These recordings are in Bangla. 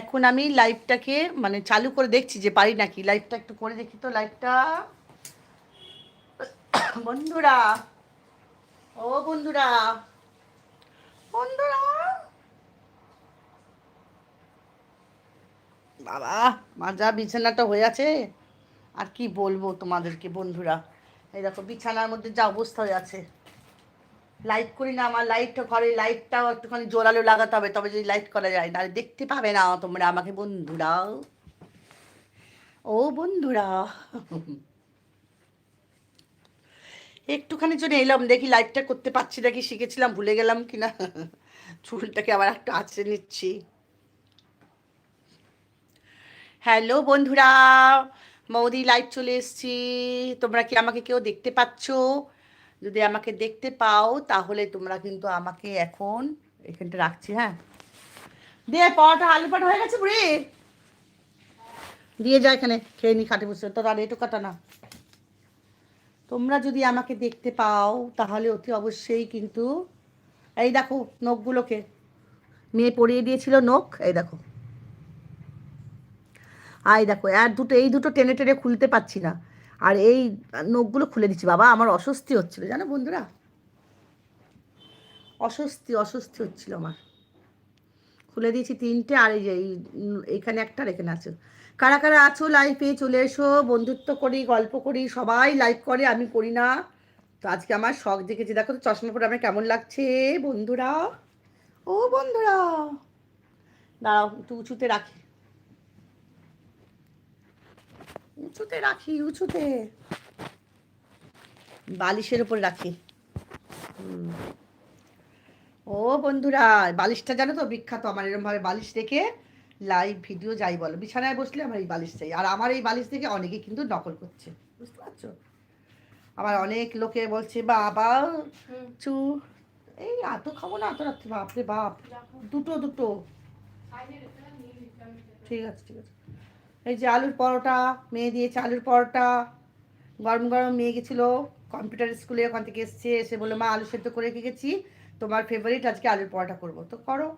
এখন আমি লাইভটাকে মানে চালু করে দেখছি যে পারি নাকি। লাইভটা একটু করে দেখি তো লাইভটা বন্ধুরা, ও বন্ধুরা বন্ধুরা। বাবা, মাজা বিছানাটা হয়ে আছে। আর কি বলব তোমাদেরকে বন্ধুরা? এই দেখো, বিছানার মধ্যে যা অবস্থা হয়ে আছে। লাইট করি না, আমার লাইটটা ঘরে লাইটটাও একটুখানি জোরালো লাগাতে হবে, তবে যদি লাইট করা যায় না দেখতে পাবে না তোমরা আমাকে বন্ধুরা ও বন্ধুরা। একটুখানি জন্য এলাম, দেখি লাইটটা করতে পারছি নাকি, শিখেছিলাম, ভুলে গেলাম কিনা। চুলটাকে আবার একটু আঁচড়ে নিচ্ছি। হ্যালো বন্ধুরা, মৌদি লাইভ চলে এসছি। তোমরা কি আমাকে কেউ দেখতে পাচ্ছ? যদি আমাকে দেখতে পাও, তাহলে তোমরা কিন্তু আমাকে এখন এখানটা রাখছি হ্যাঁ? দিয়ে পরোটা আলু পাটা হয়ে গেছে বুড়ি? দিয়ে যা এখানে, খেয়ে নি খাটে বসে। তো আর এটু কাটা না তোমরা যদি আমাকে দেখতে পাও, তাহলে অতি অবশ্যই কিন্তু, এই দেখো নখগুলোকে। মেয়ে পরিয়ে দিয়েছিল নখ, এই দেখো। আই দেখো, আর দুটো, এই দুটো টেনে টেনে খুলতে পারছি না। আর এই নখগুলো খুলে দিচ্ছি। বাবা, আমার অস্বস্তি হচ্ছিল, জানো বন্ধুরা? অস্বস্তি অস্বস্তি হচ্ছিল আমার। খুলে দিয়েছি তিনটে, আর এই যে এখানে একটা এখানে আছে। কারা কারা আছো লাইফে চলে এসো, বন্ধুত্ব করি, গল্প করি, সবাই লাইভ করে, আমি করি না। তো আজকে আমার শখ দেখেছি, দেখো তো চশমা পরে আমার কেমন লাগছে, বন্ধুরা? ও বন্ধুরা, দাঁড়াও, একটু উঁচুতে রাখি। উঁচুতে রাখি উঁচুতে। বালিশের উপর রাখি। ও বন্ধুরা বালিশটা জানো তো? বিখ্যাত। আমার এরকমভাবে বালিশ রেখে লাইভ ভিডিও যাই বলো। বিছানায় বসলে আমার এই বালিশ চাই। আর আমার এই বালিশ দেখে অনেকে কিন্তু নকল করছে। বুঝতে পারছ? আবার অনেক লোকে বলছে বাবা চু এই এত খাব না এত রাত্রে। বাপরে বাপ। দুটো দুটো। ঠিক আছে ঠিক আছে। এই যে আলুর পরোটা, মেয়ে দিয়েছে আলুর পরোটা। গরম গরম মেয়ে গেছিল কম্পিউটার স্কুলে, ওখান থেকে এসছে, এসে বলল, মা, আলু সেদ্ধ করে গেছি, তোমার ফেভারিট আজকে আলুর পরোটা করব। তো করো।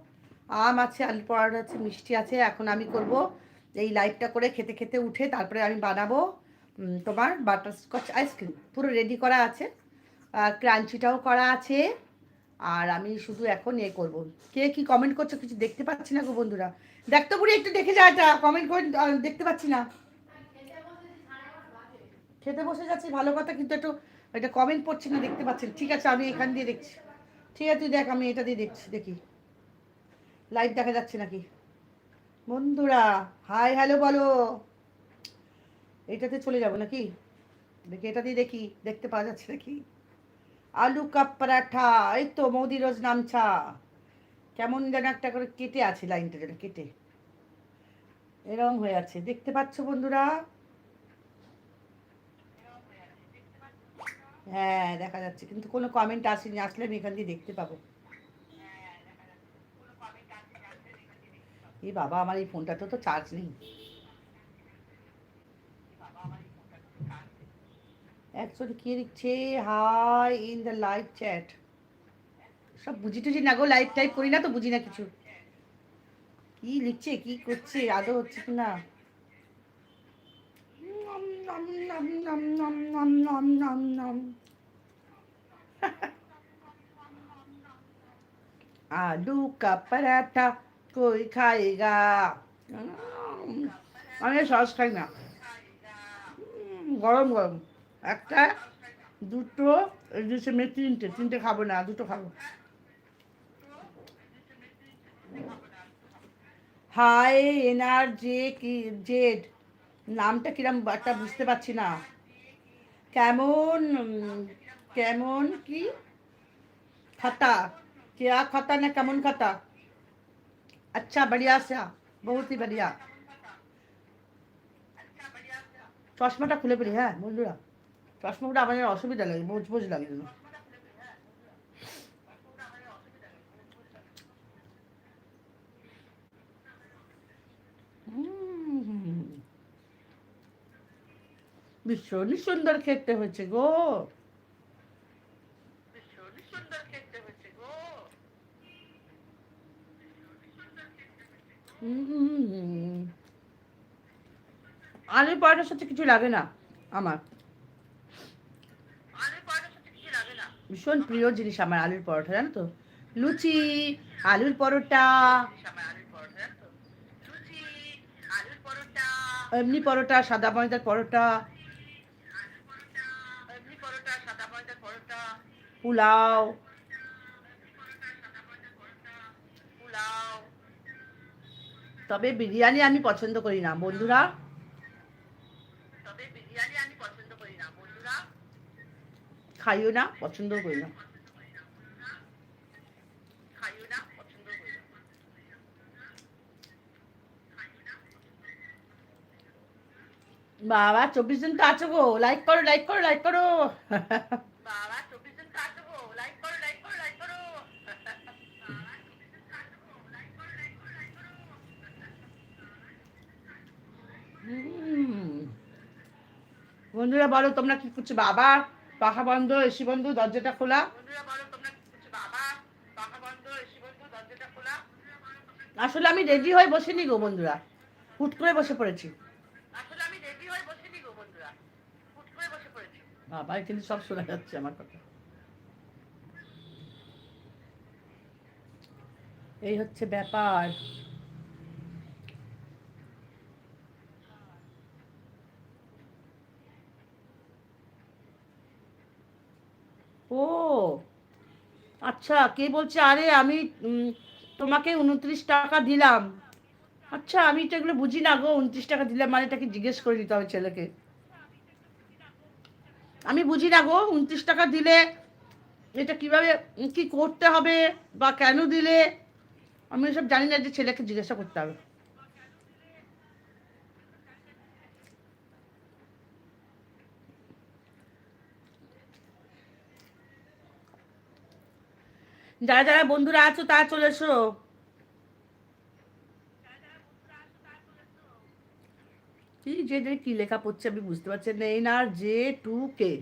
আম আছে, আলুর পরোটা আছে, মিষ্টি আছে, এখন আমি করব এই লাইটটা করে খেতে খেতে উঠে তারপরে আমি বানাবো তোমার বাটারস্কচ আইসক্রিম পুরো রেডি করা আছে ক্রাঞ্চিটাও করা আছে। আর আমি শুধু এখন এ করব। কে কি কমেন্ট করছ কিছু দেখতে পাচ্ছি না গো বন্ধুরা। দেখতো বুড়ি, একটু দেখে যা এটা। কমেন্ট করে দেখতে পাচ্ছি না। খেতে বসে যাচ্ছি, ভালো কথা, কিন্তু একটু এটা কমেন্ট পড়ছি না, দেখতে পাচ্ছি ঠিক আছে, আমি এখান দিয়ে দেখছি। ঠিক আছে, তুই দেখ, আমি এটা দিয়ে দেখছি, দেখি। লাইভ দেখা যাচ্ছে নাকি? বন্ধুরা হাই হ্যালো বলো। এটাতে চলে যাব নাকি? দেখি, এটা দিয়ে দেখি, দেখতে পাওয়া যাচ্ছে নাকি? আলু কাপ পরাঠা, এই তো মৌদি রোজ নামছা। কেমন যেন একটা করে কেটে আছে লাইনটা যেন কেটে। এরকম হয়ে আছে, দেখতে পাচ্ছ বন্ধুরা? হ্যাঁ দেখা যাচ্ছে, কিন্তু কোনো কমেন্ট আসেনি, আসলে আমি এখান দিয়ে দেখতে পাবো। এই বাবা, আমার এই ফোনটাতে তো চার্জ নেই। অ্যাকচুয়ালি কে লিখছে hi in the live chat সব বুঝি টুঝি না গো লাইভ টাইপ করি না তো বুঝি না কিছু কি লিখছে কি করছে আদৌ হচ্ছে কি না আলু কা পরাঠা কই খাইগা আমি সস খাই না গরম গরম একটা, দুটো তিনটে তিনটে খাব না, দুটো খাব। হাই এনআর জে কি জেড নামটা কিরম একটা বুঝতে পারছি না। কেমন কেমন কি? খাতা। কেয়া খাতা না কেমন খাতা? আচ্ছা বড়িয়া সা বহুতই বড়িয়া। চশমাটা খুলে পড়ি হ্যাঁ বন্ধুরা। চশমাটা আমাদের অসুবিধা লাগে বোঝ বোঝ লাগে না ভীষণই সুন্দর খেতে হয়েছে গো। আলুর পরোটার সাথে কিছু লাগে না আমার। ভীষণ প্রিয় জিনিস আমার আলুর পরোটা, জানো তো? লুচি, আলুর পরোটা। এমনি পরোটা, সাদা ময়দার পরোটা। পোলাও। তবে বিরিয়ানি আমি পছন্দ করি না, বন্ধুরা। খাইও না পছন্দ করি না। বাবা চব্বিশ জন তো আছো গো লাইক করো লাইক করো লাইক করো। হুম। বন্ধুরা বলো তোমরা কি করছ? বাবা পাখা বন্ধ, এসি বন্ধ, দরজাটা খোলা। আসলে আমি রেডি হয়ে বসিনি গো বন্ধুরা। হুট করে বসে পড়েছি। বাবা কিন্তু সব শোনা যাচ্ছে আমার কথা। এই হচ্ছে ব্যাপার ও আচ্ছা কে বলছে, আরে, আমি তোমাকে উনত্রিশ টাকা দিলাম। আচ্ছা আমি তো এগুলো বুঝি না গো, উনত্রিশ টাকা দিলাম মানে এটাকে জিজ্ঞেস করে দিতে হবে ছেলেকে? আমি বুঝি না গো, উনত্রিশ টাকা দিলে এটা কীভাবে কি করতে হবে বা কেন দিলে? আমি এসব জানি না যে ছেলেকে জিজ্ঞাসা করতে হবে। যারা যারা বন্ধুরা আছো, তারা চলে এসো। কি যে কি লেখা পড়ছে আমি বুঝতে পারছি না। J two K.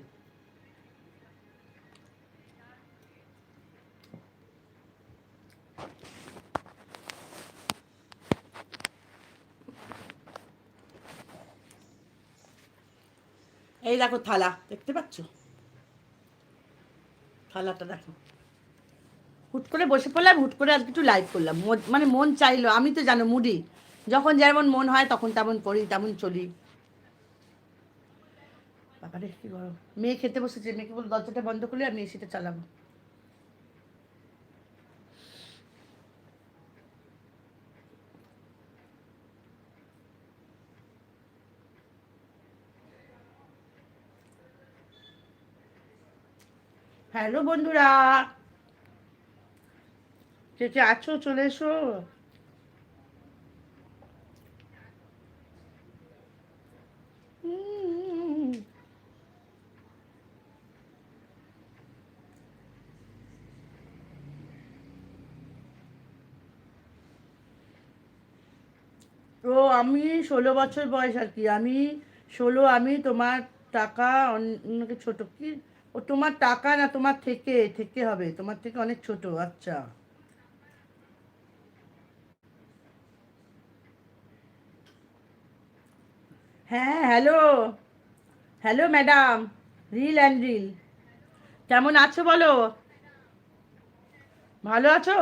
এই দেখো থালা, দেখতে পাচ্ছ? থালাটা দেখো। হুট করে বসে পড়লাম, হুট করে আজকে একটু লাইভ করলাম। মানে মন চাইলো, আমি তো জানো মুডি যখন যেমন মন হয় তখন তেমন করি, তেমন চলি। বাবারে, কি গরম। মেয়ে খেতে বসেছে, মেয়েকে বল দরজাটা বন্ধ করলে আমি এসিটা চালাবো। হ্যালো বন্ধুরা। কে কে আছো, চলে এসো। ও, আমি ষোলো বছর বয়স আর কি। আমি ষোলো, আমি তোমার টাকা অন্যকে ছোট। কি? ও, তোমার টাকা না, তোমার থেকে থেকে হবে। তোমার থেকে অনেক ছোট আচ্ছা। হ্যাঁ hello hello madam reel and reel কেমন আছো বলো? ভালো আছো?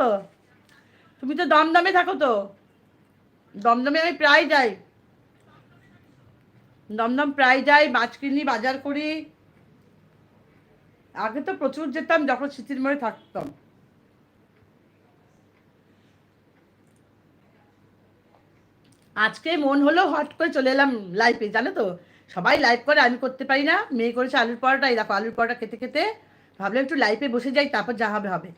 তুমি তো দমদমে থাকো তো। দমদমে আমি প্রায় যাই। দমদম প্রায় যাই মাছ কিনি বাজার করি। আগে তো প্রচুর যেতাম, যখন স্মৃতির মোড়ে থাকতাম। আজকে মন হলো হট করে চলে এলাম লাইফে জানো তো? সবাই লাইভ করে, আমি করতে পারি না, মেয়ে করেছে আলুর পরোটা, এই দেখো আলুর পরোটা খেতে খেতে ভাবলাম একটু লাইফে বসে যাই, তারপর যা হবে হবে।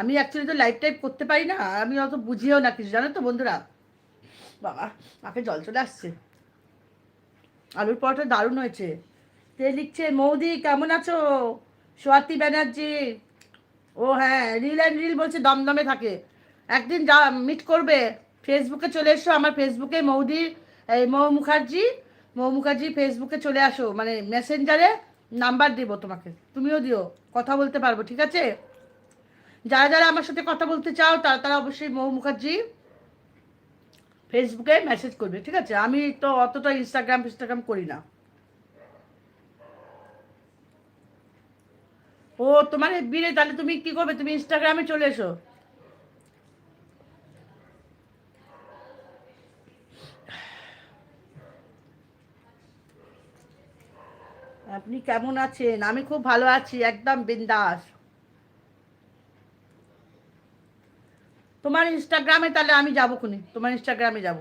আমি অ্যাকচুয়ালি তো লাইভ টাইপ করতে পারি না আমি অত বুঝিও না কিছু, জানো তো বন্ধুরা? বাবা, মাকে জল চলে আসছে। আলুর পরোটা দারুণ হয়েছে। তে লিখছে, মৌদি, কেমন আছো? সোয়াতি ব্যানার্জি। ও হ্যাঁ রিল অ্যান্ড রিল বলছে, দমদমে থাকে। একদিন যা মিট করবে। ফেসবুকে চলে এসো, আমার ফেসবুকে মৌদি, এই মৌ মুখার্জি মৌ মুখার্জি ফেসবুকে চলে আসো মানে মেসেঞ্জারে নাম্বার দেবো তোমাকে, তুমিও দিও, কথা বলতে পারব, ঠিক আছে? যারা যারা আমার সাথে কথা বলতে চাও, তারা তারা অবশ্যই মৌ মুখার্জি ফেসবুকে মেসেজ করবে, ঠিক আছে? আমি তো অতটা ইনস্টাগ্রাম ইনস্টাগ্রাম করি না। ও, তোমার বিরে তাহলে তুমি কি করবে? তুমি ইনস্টাগ্রামে চলে এসো। আপনি কেমন আছেন? আমি খুব ভালো আছি, একদম বিন্দাস। তোমার ইনস্টাগ্রামে তাহলে আমি যাব খুনি, তোমার ইনস্টাগ্রামে যাব।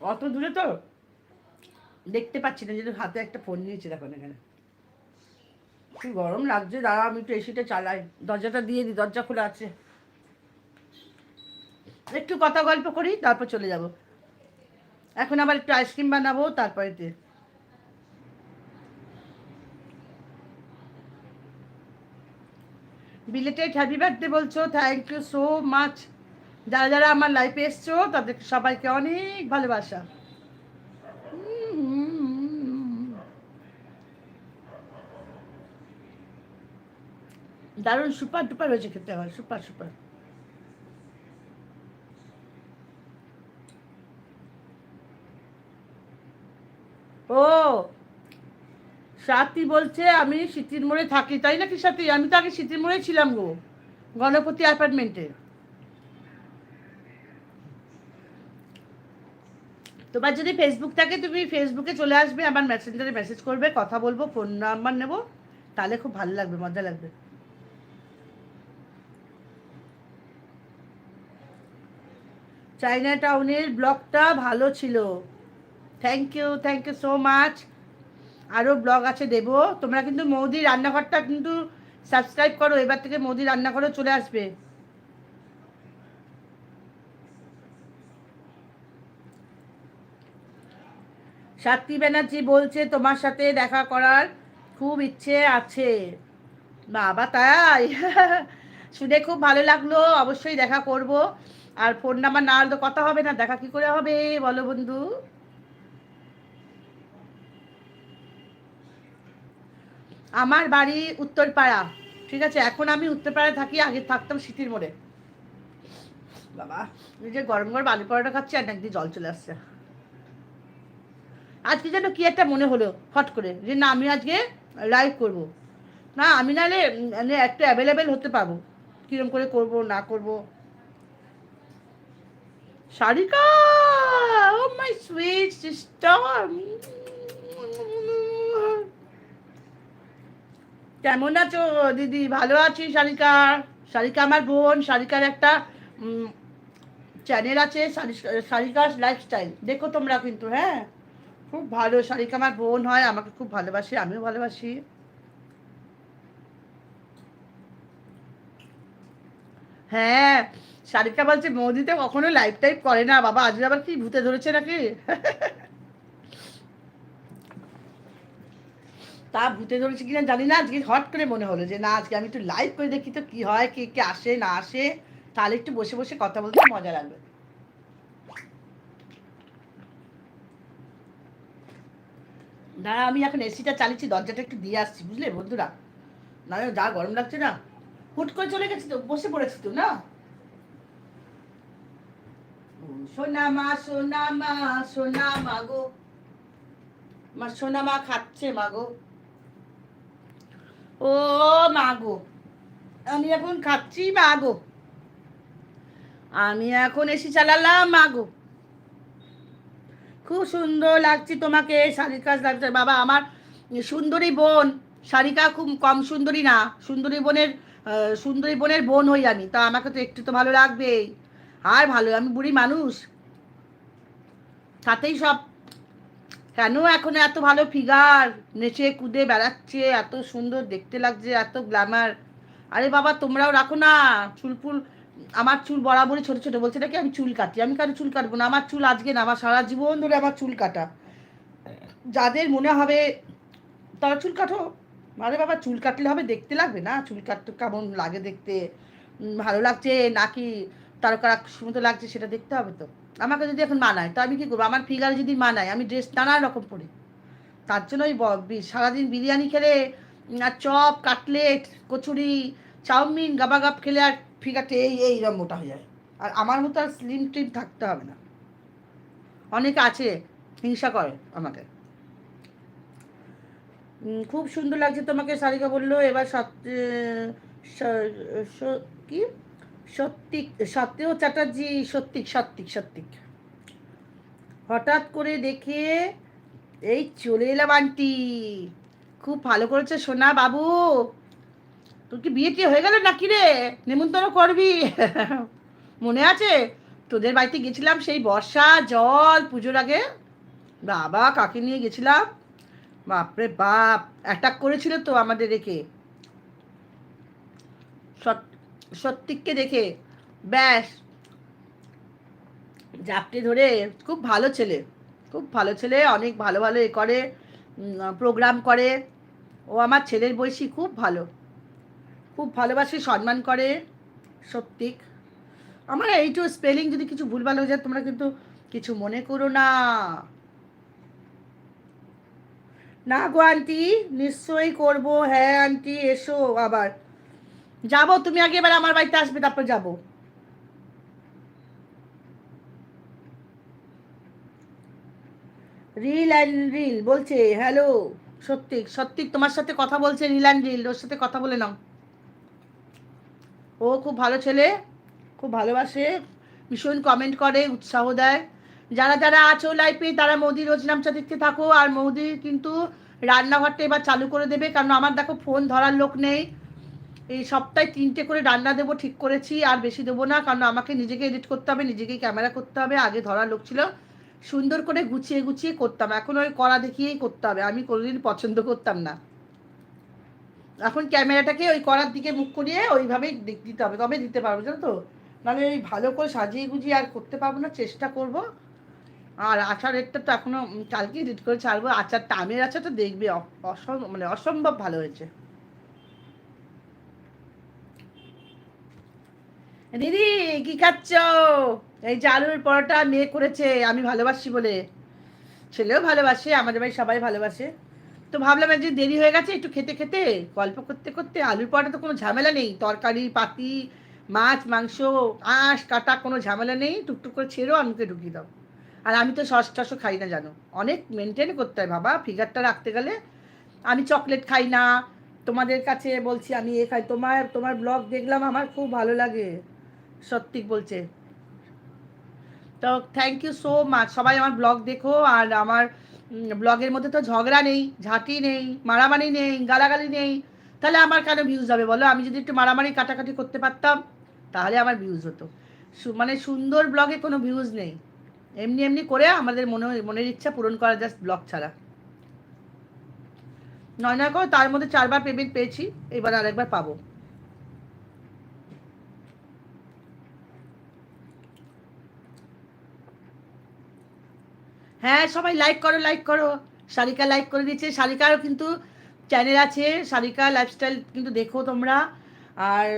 অত দূরে তো? দেখতে পাচ্ছি না, যেহেতু হাতে একটা ফোন নিয়েছি, দেখো এখানে। কি গরম লাগছে দাঁড়া আমি একটু এসিটা চালাই। দরজাটা দিয়ে দিই দরজা খোলা আছে। একটু কথা গল্প করি, তারপর চলে যাব। এখন আবার একটু আইসক্রিম বানাবো, তারপরে বিলেটেড হ্যাপি বার্থডে বলছো থ্যাংক ইউ সো মাচ যারা যারা আমার লাইফে এসছো, তাদের সবাইকে অনেক ভালোবাসা। দারুণ সুপার টুপার হয়েছে খেতে, হয় সুপার সুপার ও, সাথী বলছে আমি সিটির মোড়ে থাকি, তাই নাকি সাথী? আমি তো আগে সিটির মোড়ে ছিলাম গো, গণপতি অ্যাপার্টমেন্টে তোমার যদি ফেসবুক থাকে, তুমি ফেসবুকে চলে আসবে, আমার মেসেঞ্জারে মেসেজ করবে, কথা বলব ফোন নাম্বার নেব, তাহলে খুব ভালো লাগবে, মজা লাগবে। চাইনা টাউনের ব্লগটা ভালো ছিল। Thank you thank you so much আরও ব্লগ আছে দেব। তোমরা কিন্তু মৌদি রান্নাঘরটা কিন্তু সাবস্ক্রাইব করো, এবার থেকে মোদি রান্নাঘরও চলে আসবে। সাত্রী ব্যানার্জি বলছে, তোমার সাথে দেখা করার খুব ইচ্ছে আছে। বাবা তাই? শুনে খুব ভালো লাগল, অবশ্যই দেখা করব। আর ফোন নাম্বার না হলে তো কথা হবে না, দেখা কি করে হবে? বলো বন্ধু। আমার বাড়ি উত্তরপাড়া, ঠিক আছে? এখন আমি উত্তরপাড়ায় থাকি, আগে থাকতাম শীতের মোড়ে। বাবা, এই যে গরম গরম আলু পরোটা খাচ্ছি আর একদিন জল চলে আসছে। আজকে যেন কি একটা মনে হলো হট করে, যে না, আমি আজকে লাইভ করব। না, আমি নাহলে একটু অ্যাভেলেবেল হতে পারব। কিরম করে করব, না করব? সারিকা ও মাই সুইট সিস্টার কেমন আছো দিদি? ভালো আছি শারিকা শারিকা আমার বোন শারিকার একটা চ্যানেল আছে শারিকার লাইফস্টাইল দেখো তোমরা কিন্তু হ্যাঁ? খুব ভালো শারিকা আমার বোন হয়, আমাকে খুব ভালোবাসে, আমিও ভালোবাসি। হ্যাঁ শারিকা বলছে, মোদিতে কখনো লাইফ টাইপ করে না, বাবা। আজকে আবার কি, ভূতে ধরেছে নাকি? তা ভূতে ধরেছে কিনা জানি না। আজকে হট করে মনে হলো যে, না, আজকে আমি একটু লাইভ করে দেখি তো কি হয়, কে কে আসে, না আসে। তাহলে একটু বসে বসে কথা বলতে মজা লাগবে। দাঁড়া, আমি এখন এসিটা চালিয়েছি, দরজাটা একটু দিয়ে আসছি, বুঝলে বন্ধুরা? না যা গরম লাগছে না। হুট করে চলে গেছি তো, বসে পড়েছি তো, না? সোনা মা সোনা মা সোনা মা গো। মা, সোনা মা খাচ্ছে মা গো। ও মাগো, আমি এখন খাচ্ছি মাগো। আমি এখন এসি চালালাম মাগো। খুব সুন্দর লাগছে তোমাকে শারিকা লাগছে বাবা, আমার সুন্দরী বোন। শারিকা খুব কম সুন্দরী না, সুন্দরী বোনের সুন্দরী বোনের বোন হই আমি, তা আমাকে তো একটু তো ভালো লাগবেই। আর ভালো, আমি বুড়ি মানুষ। তাতেই সব কেন এখন এত ভালো ফিগার নেচে কুদে বেড়াচ্ছে, এত সুন্দর দেখতে লাগছে, এত গ্ল্যামার আরে বাবা, তোমরাও রাখো না। চুলফুল আমার চুল বরাবরই ছোট ছোট। বলছে নাকি আমি চুল কাটি। আমি কেন চুল কাটবো না? আমার চুল আজকে না, আমার সারা জীবন ধরে আমার চুল কাটা। যাদের মনে হবে, তারা চুল কাটো। আরে বাবা, চুল কাটলে হবে, দেখতে লাগবে না? চুল কাটতে কেমন লাগে দেখতে? ভালো লাগছে নাকি তারকার মতো লাগছে, সেটা দেখতে হবে তো। আমাকে যদি এখন মানায়, তো আমি কী করব? আমার ফিগারে যদি মানায়, আমি ড্রেস নানা রকম পরি। তার জন্য ওই সারাদিন বিরিয়ানি খেলে আর chop, cutlet, kachori, chow mein গাবাগাপ খেলে আর ফিগারটা এই এইরকম মোটা হয়ে যায়। আর আমার মতো আর স্লিম ট্রিম থাকতে হবে না। অনেকে আছে, হিংসা করে আমাকে। খুব সুন্দর লাগছে তোমাকে, সারিকা বলল। এবার সত- স- স- কি? সত্যিক, সত্যেও চ্যাটার্জি, সত্যিক সত্যিক সত্যিক। হঠাৎ করে দেখে এই চলে এলাম, আন্টি। খুব ভালো করেছে সোনা বাবু। তোর কি বিয়ে টিয়ে হয়ে গেল নাকি রে? নেমন্তন্ন করবি। মনে আছে? তোদের বাড়িতে গেছিলাম সেই বর্ষা, জল, পুজোর আগে। বাবা কাকে নিয়ে গেছিলাম? বাপরে বাপ অ্যাটাক করেছিল তো আমাদের রেখে সত- সত্যিককে দেখে, ব্যাস। জাপটে ধরে খুব ভালো ছেলে, খুব ভালো ছেলে, অনেক ভালো ভালো এ করে প্রোগ্রাম করে। ও আমার ছেলের বয়সী, খুব ভালো। খুব ভালোবাসে, সম্মান করে, সত্যিক। আমার এইটু স্পেলিং যদি কিছু ভুলভাল হয়ে যায়, তোমরা কিন্তু কিছু মনে করো না। না গো আন্টি, নিশ্চয়ই করব। হ্যাঁ আন্টি, এসো আবার। যাব, তুমি আগে এবার আমার বাড়িতে আসবে, তারপর যাব। রিল অ্যান্ড রিল বলছে, হ্যালো সত্যিক সত্যিক তোমার সাথে কথা বলছে রিল অ্যান্ড রিল, ওর সাথে কথা বলে নাও। ও খুব ভালো ছেলে, খুব ভালোবাসে, ভীষণ কমেন্ট করে, উৎসাহ দেয়। যারা যারা আছো লাইফে তারা মৌদি রোজ নামচা দেখতে থাকো, আর মোদি কিন্তু রান্নাঘরটা এবার চালু করে দেবে, কারণ আমার দেখো ফোন ধরার লোক নেই। এই সপ্তাহে তিনটে করে রান্না দেবো ঠিক করেছি আর বেশি দেবো না কারণ আমাকে নিজেকে এডিট করতে হবে নিজেকে ক্যামেরা করতে হবে আগে ধরা লোক ছিল। সুন্দর করে গুছিয়ে গুছিয়ে করতাম এখন ওই করা দেখিয়েই করতে হবে আমি কোনোদিন পছন্দ করতাম না। এখন ক্যামেরাটাকে ওই করার দিকে মুখ করিয়ে ওইভাবেই দিতে হবে তবে দিতে পারব জানো তো? নাহলে ওই ভালো করে সাজিয়ে গুজিয়ে আর করতে পারব না চেষ্টা করব। আর আচারেরটা তো এখনও উম, কালকে এডিট করে ছাড়বো আচারটা আমের আচারটা দেখবে অসম মানে অসম্ভব ভালো হয়েছে। দিদি, কি খাচ্ছ? এই যে আলুর পরোটা মেয়ে করেছে, আমি ভালোবাসি বলে। ছেলেও ভালোবাসে, আমাদের বাড়ি সবাই ভালোবাসে। তো ভাবলাম যে দেরি হয়ে গেছে, একটু খেতে খেতে। গল্প করতে করতে আলুর পরোটা তো কোনো ঝামেলা নেই। তরকারি, পাতি, মাছ, মাংস, আঁশ, কাটা কোনো ঝামেলা নেই। টুকটুক করে ছেড়েও আমি মুখে ঢুকিয়ে দাও। আর আমি তো সস টসও খাই না, জানো? অনেক মেনটেন করতে হয় বাবা। ফিগারটা রাখতে গেলে আমি চকলেট খাই না। তোমাদের কাছে বলছি, আমি এ খাই। তোমার তোমার ব্লগ দেখলাম, আমার খুব ভালো লাগে। সত্যিক বলছে। তো থ্যাংক ইউ সো মাচ সবাই আমার ব্লগ দেখো, আর আমার ব্লগের মধ্যে তো ঝগড়া নেই, ঝাঁটি নেই, মারামারি নেই, গালাগালি নেই। তাহলে আমার কেন ভিউজ হবে বলো? আমি যদি একটু মারামারি কাটাকাটি করতে পারতাম, তাহলে আমার ভিউজ হতো। মানে সুন্দর ব্লগে কোনো ভিউজ নেই। এমনি এমনি করে আমাদের মনে, মনের ইচ্ছা পূরণ করা জাস্ট ব্লগ ছাড়া। নয় নয় করে তার মধ্যে চারবার পেমেন্ট পেয়েছি, এবার আরেকবার পাবো। হ্যাঁ সবাই লাইক করো লাইক করো। শারিকা লাইক করে দিচ্ছে শারিকারও কিন্তু চ্যানেল আছে। শারিকা লাইফস্টাইল কিন্তু দেখো তোমরা। আর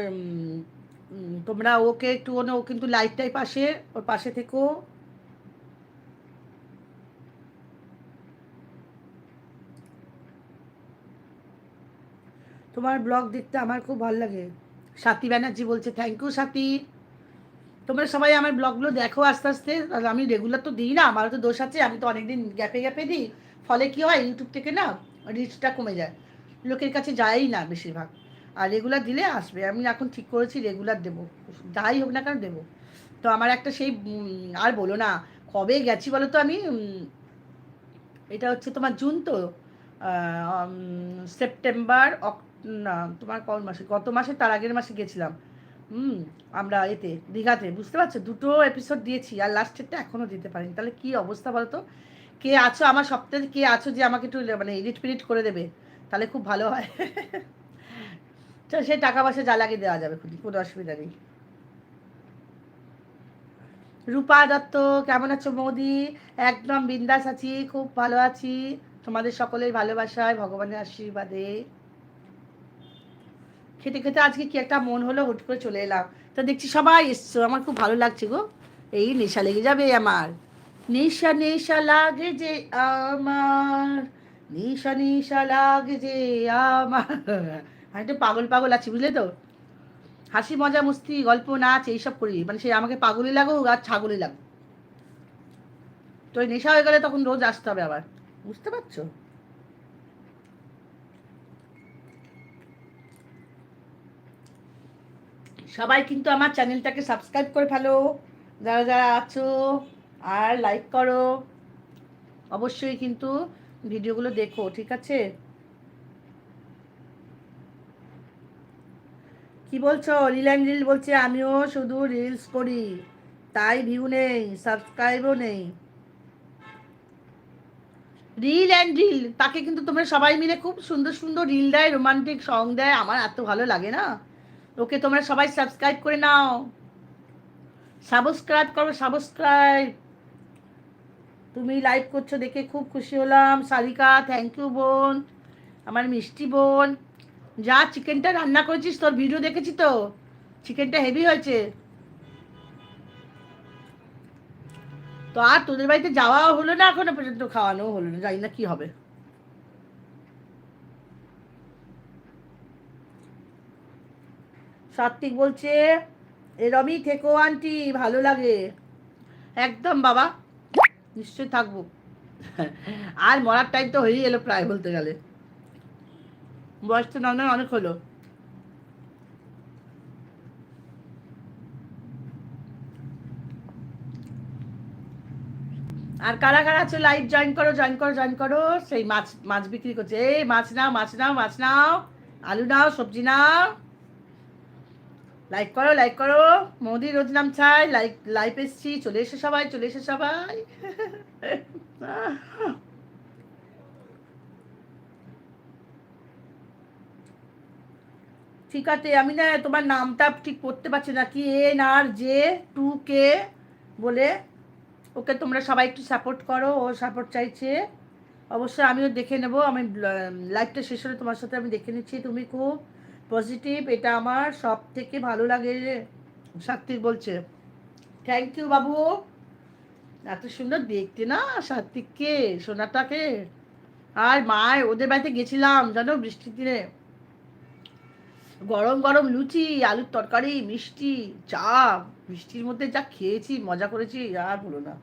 তোমরা ওকে একটু ও কিন্তু লাইফ টাইপ আসে ওর পাশে থেকো। তোমার ব্লগ দেখতে আমার খুব ভালো লাগে। সাথী ব্যানার্জি বলছে থ্যাংক ইউ সাথী তোমরা সবাই আমার ব্লগগুলো দেখো আস্তে আস্তে। আমি রেগুলার তো দিই না, আমারও তো দোষ আছে, আমি তো অনেকদিন গ্যাপে গ্যাপে দিই। ফলে কি হয় ইউটিউব থেকে না রিচটা কমে যায়। লোকের কাছে যায়ই না বেশিরভাগ। আর রেগুলার দিলে আসবে। আমি এখন ঠিক করেছি রেগুলার দেবো। যাই হোক না কেন দেবো। তো আমার একটা সেই আর বলো না, কবে গেছি বলো তো আমি? এটা হচ্ছে তোমার জুন তো। সেপ্টেম্বর, অক, না, তোমার কোন মাসে? গত মাসে, তার আগের মাসে গেছিলাম। হুম, আমরা এতে, দীঘাতে, বুঝতে পারছ? দুটো এপিসোড দিয়েছি, আর লাস্টেরটা এখনও দিতে পারিনি। তাহলে কি অবস্থা বলো তো কে আছো? আমার সপ্তাহে কে আছো যে আমাকে একটু মানে এডিট ফিডিট করে দেবে? তাহলে খুব ভালো হয়। তো সেই টাকা পয়সা যা লাগে দেওয়া যাবে কোনো অসুবিধা নেই। রূপা দত্ত, কেমন আছো মোদি? একদম বিন্দাস আছি, খুব ভালো আছি। তোমাদের সকলের ভালোবাসায়, ভগবানের আশীর্বাদে। খেতে খেতে আজকে কি একটা মন হলো, হুট করে চলে এলাম। তো দেখছি সবাই এসছো, আমার খুব ভালো লাগছে গো। এই নেশা লেগে যাবে আমার। নেশা নেশা লাগে যে আমার। নেশা নেশা লাগে যে আমার। আমি একটু পাগল পাগল আছি, বুঝলে তো? হাসি, মজা, মস্তি, গল্প, নাচ, এইসব করি। মানে সে আমাকে পাগলই লাগুক আর ছাগলই লাগুক। তো নেশা হয়ে গেলে তখন রোজ আসতে হবে আবার। বুঝতে পারছ? সবাই কিন্তু আমার চ্যানেলটাকে সাবস্ক্রাইব করে ফেলো। যারা যারা আছো, আর লাইক করো। অবশ্যই কিন্তু ভিডিওগুলো দেখো, ঠিক আছে? কি বলছো? রিল অ্যান্ড রিল বলছে, আমিও শুধু রিলস করি। তাই ভিউ নেই সাবস্ক্রাইবও নেই। রিল অ্যান্ড রিল তাকে কিন্তু তোমরা সবাই মিলে খুব সুন্দর সুন্দর রিল দেয় রোমান্টিক সং দেয়। আমার এত ভালো লাগে না। ওকে তোমরা সবাই সাবস্ক্রাইব করে নাও। সাবস্ক্রাইব করো সাবস্ক্রাইব তুমি লাইভ করছ দেখে খুব খুশি হলাম। সারিকা থ্যাংক ইউ বোন। আমার মিষ্টি বোন। যা চিকেনটা রান্না করেছিস, তোর ভিডিও দেখেছি তো? চিকেনটা হেভি হয়েছে। তো আর তোদের বাড়িতে যাওয়া হলো না এখনও পর্যন্ত? খাওয়ানো হলো না। জানি না কি হবে। সাত্বিক বলছে এরমই থেকো আন্টি, ভালো লাগে। একদম বাবা, নিশ্চয়ই থাকব। আর মরার টাইম তো হয়েই এলো প্রায় বলতে গেলে। বয়স তো নয় অনেক হলো। আর কারা কারা আছে লাইভ জয়েন করো জয়েন করো জয়েন করো। সেই মাছ মাছ বিক্রি করছে। এই মাছ নাও মাছ নাও মাছ নাও। আলু নাও, সবজি নাও। লাইক করো লাইক করো। মোদি, রোজ নাম চাই। লাইক লাইভ এসছি, চলে এসে সবাই, চলে এসে সবাই। ঠিক আছে, আমি না তোমার নামটা ঠিক পড়তে পারছি না। কি N R J two K বলে। ওকে তোমরা সবাই একটু সাপোর্ট করো, ও সাপোর্ট চাইছে। অবশ্যই আমিও দেখে নেব। আমি লাইভটা শেষ হলে তোমার সাথে আমি দেখে নিচ্ছি। তুমি খুব পজিটিভ এটা আমার সব থেকে ভালো লাগে সাত্বিক বলছে। থ্যাংক ইউ বাবু। এত সুন্দর দেখতে না সাত্বিককে সোনাটাকে। আর মায়, ওদের বাড়িতে গেছিলাম, জানো, বৃষ্টির দিনে। গরম গরম লুচি, আলুর তরকারি, মিষ্টি, চা মিষ্টির মধ্যে যা খেয়েছি, মজা করেছি, আর বলো না।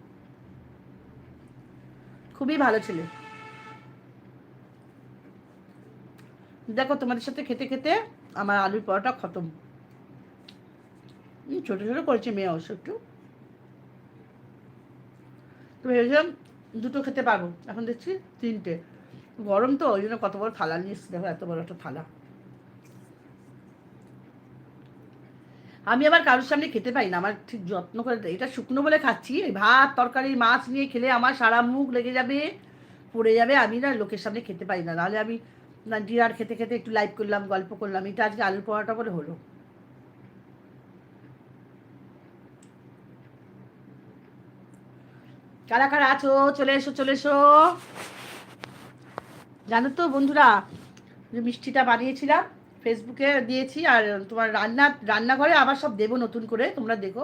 খুবই ভালো ছেলে। দেখো তোমাদের সাথে খেতে খেতে আমার আলুর পরোটা খতম। ছোট ছোট করেছে মেয়ে অবশ্য একটু। তো ভেবেছিলাম দুটো খেতে পারব। এখন দেখছি তিনটে। গরম তো, ওই জন্য কত বড় থালা নিয়ে দেখো, এত বড় একটা থালা। আমি আবার কারোর সামনে খেতে পাই না। আমার ঠিক যত্ন করে এটা শুকনো বলে খাচ্ছি। ভাত, তরকারি, মাছ নিয়ে খেলে আমার সারা মুখ লেগে যাবে, পড়ে যাবে। আমি না লোকের সামনে খেতে পাই না। নাহলে আমি না, ডিনার খেতে খেতে একটু লাইভ করলাম, গল্প করলাম, এটা আজকে আলুর পরোটা বলে হলো। কারা কারা আছো? চলে এসো চলে এসো। জানো তো বন্ধুরা, যে মিষ্টিটা বানিয়েছিলাম, ফেসবুকে দিয়েছি, আর তোমার রান্না, রান্নাঘরে আবার সব দেবো নতুন করে, তোমরা দেখো।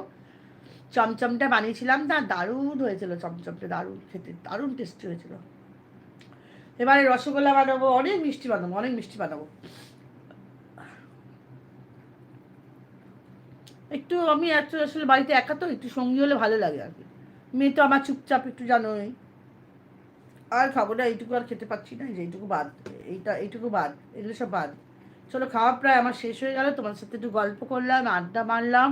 চমচমটা বানিয়েছিলাম, না, দারুণ হয়েছিল চমচমটা, দারুণ খেতে, দারুণ টেস্টি হয়েছিল। এবারে রসগোল্লা বানাবো, অনেক মিষ্টি বানাবো, অনেক মিষ্টি বানাবো। একটু আমি এত আসলে বাড়িতে একা তো, একটু সঙ্গী হলে ভালো লাগে আর কি। মেয়ে তো আমার চুপচাপ, একটু জানোই। আর খাব না, এইটুকু আর খেতে পাচ্ছি না যে এইটুকু বাদ, এইটা, এইটুকু বাদ, এগুলো সব বাদ। চলো, খাওয়া প্রায় আমার শেষ হয়ে গেল, তোমার সাথে একটু গল্প করলাম, আড্ডা মারলাম।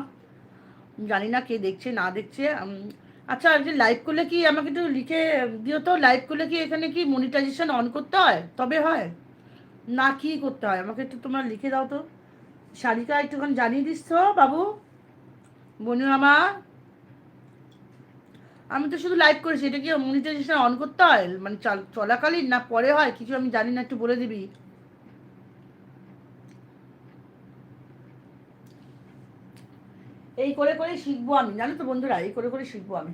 জানি না কে দেখছে, না দেখছে আচ্ছা যে লাইভ করলে কি আমাকে একটু লিখে দিও তো? লাইভ করলে কি এখানে কি মনিটাইজেশন অন করতে হয়? তবে হয়? না, কি করতে হয়? আমাকে একটু তোমার লিখে দাও তো। শালিকা, একটুখানি জানিয়ে দিস তো, বাবু। বনু আমার আমি তো শুধু লাইভ করেছি। এটা কি মনিটাইজেশন অন করতে হয়? মানে চলাকালীন না পরে হয়? কিছু আমি জানি না, একটু বলে দিবি। এই করে করে শিখব আমি। জানো তো বন্ধুরা, এই করে করে শিখব আমি।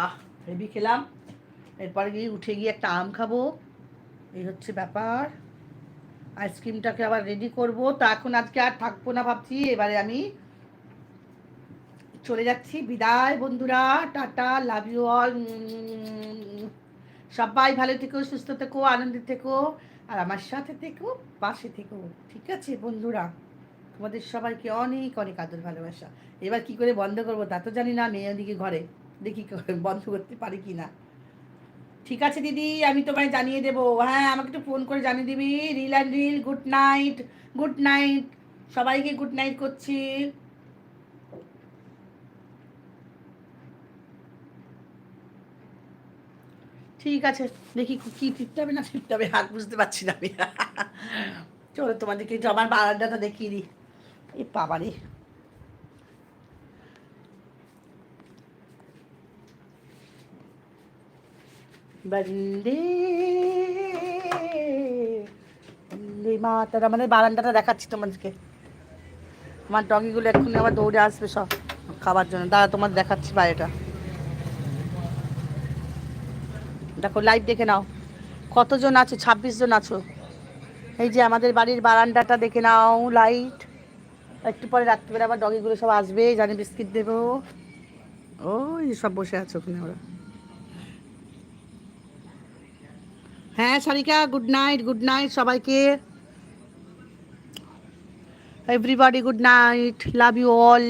আহ হেভি খেলাম। এরপরে গিয়ে উঠে গিয়ে একটা আম খাব। এই হচ্ছে ব্যাপার। আইসক্রিমটাকে আবার রেডি করব। তো এখন আজকে আর থাকব না ভাবছি। এবারে আমি চলে যাচ্ছি। বিদায় বন্ধুরা। টাটা লাভ ইউ অল সবাই ভালো থেকো, সুস্থ থেকো, আনন্দে থেকো, আর আমার সাথে থেকো, পাশে থেকো, ঠিক আছে বন্ধুরা? তোমাদের সবাইকে অনেক অনেক আদর, ভালোবাসা। এবার কি করে বন্ধ করব তা তো জানি না, মেয়ে ওদিকে ঘরে। দেখি বন্ধ করতে পারি কি না। ঠিক আছে দিদি, আমি তোমায় জানিয়ে দেবো। হ্যাঁ আমাকে একটু ফোন করে জানিয়ে দিবি। Reel and reel, good night good night. সবাইকে গুড নাইট করছি। ঠিক আছে, দেখি কি টিপতে হবে না টিপতে হবে হাত বুঝতে পারছি না আমি। চলো তোমাদেরকে আমার বারান্দাটা দেখিয়ে দিই। এ বাবারে। বন্দে। বন্দে মাতারা মানে বারান্দাটা দেখাচ্ছি তোমাদেরকে। আমার ডগিগুলো এক্ষুনি আবার দৌড়ে আসবে সব খাবার জন্য। দাদা তোমার দেখাচ্ছি বাইরেটা। দেখো লাইভ দেখে নাও। কতজন আছো? ছাব্বিশ জন আছো। এই যে আমাদের বাড়ির বারান্দাটা দেখে নাও লাইট একটু পরে রাত্রিবেলা আবার ডগিগুলো সব আসবে, জানি বিস্কিট দেবো। ওই সব বসে আছে ওখানে ওরা। হ্যাঁ Sarika good night good night সবাইকে। Everybody good night love you all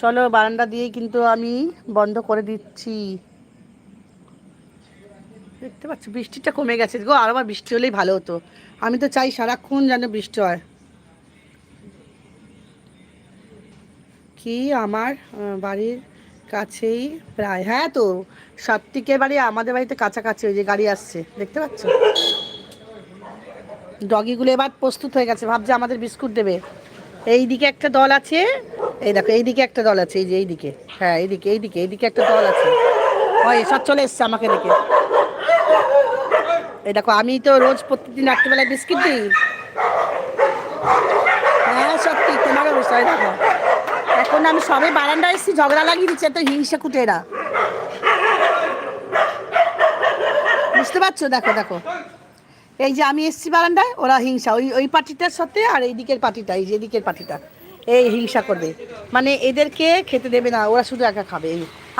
চলো, বারান্দা দিয়েই কিন্তু আমি বন্ধ করে দিচ্ছি। দেখতে পাচ্ছ, বৃষ্টিটা কমে গেছে গো, আর আবার বৃষ্টি হলেই ভালো হতো। আমি তো চাই সারাক্ষণ যেন বৃষ্টি হয়। কি আমার বাড়ির কাছেই প্রায়? হ্যাঁ তো, সাত্বিকের বাড়ি, আমাদের বাড়িতে কাছাকাছি, ওই যে গাড়ি আসছে, দেখতে পাচ্ছ? ডগিগুলো এবার প্রস্তুত হয়ে গেছে, ভাবছে আমাদের বিস্কুট দেবে। এই দিকে একটা দল আছে, এই দেখো এই দিকে একটা দল আছে, এই যে এই দিকে হ্যাঁ এইদিকে এইদিকে এইদিকে একটা দল আছে। ওই, সব চলে এসছে আমাকে দেখে। এই দেখো, আমি তো রোজ প্রত্যেকদিন রাত্রিবেলায় বিস্কিট দিই। হ্যাঁ সত্যি তোমারও বিষয় দেখো। এখন আমি সবে বারান্দায় এসেছি, ঝগড়া লাগিয়ে দিচ্ছে তো হিংসা কুটে এরা বুঝতে পারছ? দেখো দেখো। এই যে আমি এসছি বারান্দায়, ওরা হিংসা। ওই ওই পার্টিটার সাথে আর এই দিকের পার্টিটা, এই যে এদিকের পার্টিটা, এই হিংসা করবে। মানে এদেরকে খেতে দেবে না, ওরা শুধু একা খাবে।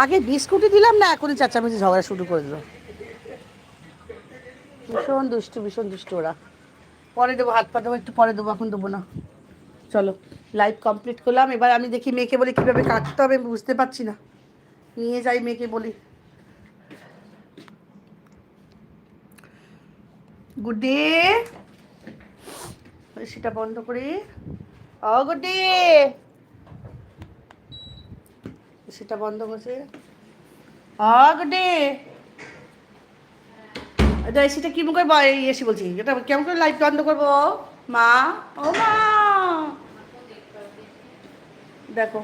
আগে বিস্কুটই দিলাম না, এখনই চাচামেচি ঝগড়া শুরু করে দিল। ভীষণ দুষ্টু ভীষণ দুষ্টু ওরা। পরে দেবো, হাত পা দেবো, একটু পরে দেবো, এখন দেবো না। চলো লাইভ কমপ্লিট করলাম। এবার আমি দেখি মেয়েকে বলি কীভাবে কাটতে হবে বুঝতে পারছি না। নিয়ে যাই মেয়েকে বলি। গুড ডে সেটা বন্ধ করে। ও গুড ডে সেটা বন্ধ করছে। ও গুড ডে সেটা কি মুখে এসে বলছি, এটা কেমন করে লাইট বন্ধ করব? মা, ও মা। দেখো।